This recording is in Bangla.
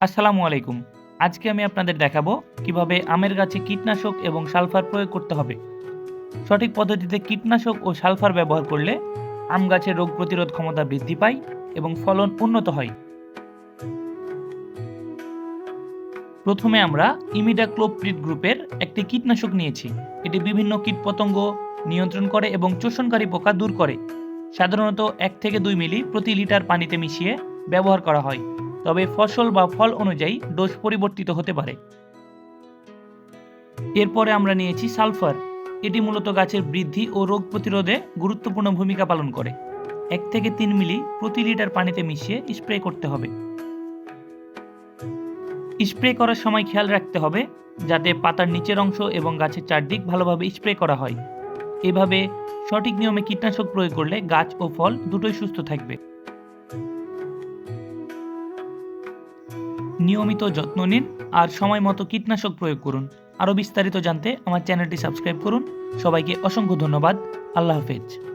আসসালামু আলাইকুম। আজকে আমি আপনাদের দেখাবো কীভাবে আমের গাছে কীটনাশক এবং সালফার প্রয়োগ করতে হবে। সঠিক পদ্ধতিতে কীটনাশক ও সালফার ব্যবহার করলে আম গাছের রোগ প্রতিরোধ ক্ষমতা বৃদ্ধি পায় এবং ফলন উন্নত হয়। প্রথমে আমরা ইমিডাক্লোপ্রিড গ্রুপের একটি কীটনাশক নিয়েছি। এটি বিভিন্ন কীটপতঙ্গ নিয়ন্ত্রণ করে এবং চোষণকারী পোকা দূর করে। সাধারণত এক থেকে দুই মিলি প্রতি লিটার পানিতে মিশিয়ে ব্যবহার করা হয়। তবে ফসল বা ফল অনুযায়ী ডোজ পরিবর্তিত হতে পারে। এরপরে আমরা নিয়েছি সালফার। এটি মূলত গাছের বৃদ্ধি ও রোগ প্রতিরোধে গুরুত্বপূর্ণ ভূমিকা পালন করে। এক থেকে তিন মিলি প্রতি লিটার পানিতে মিশিয়ে স্প্রে করতে হবে। স্প্রে করার সময় খেয়াল রাখতে হবে যাতে পাতার নিচের অংশ এবং গাছের চারদিক ভালোভাবে স্প্রে করা হয়। এভাবে সঠিক নিয়মে কীটনাশক প্রয়োগ করলে গাছ ও ফল দুটোই সুস্থ থাকবে। নিয়মিত যত্ন নিন আর সময় মতো কীটনাশক প্রয়োগ করুন। আরও বিস্তারিত জানতে আমার চ্যানেলটি সাবস্ক্রাইব করুন। সবাইকে অসংখ্য ধন্যবাদ। আল্লাহ হাফেজ।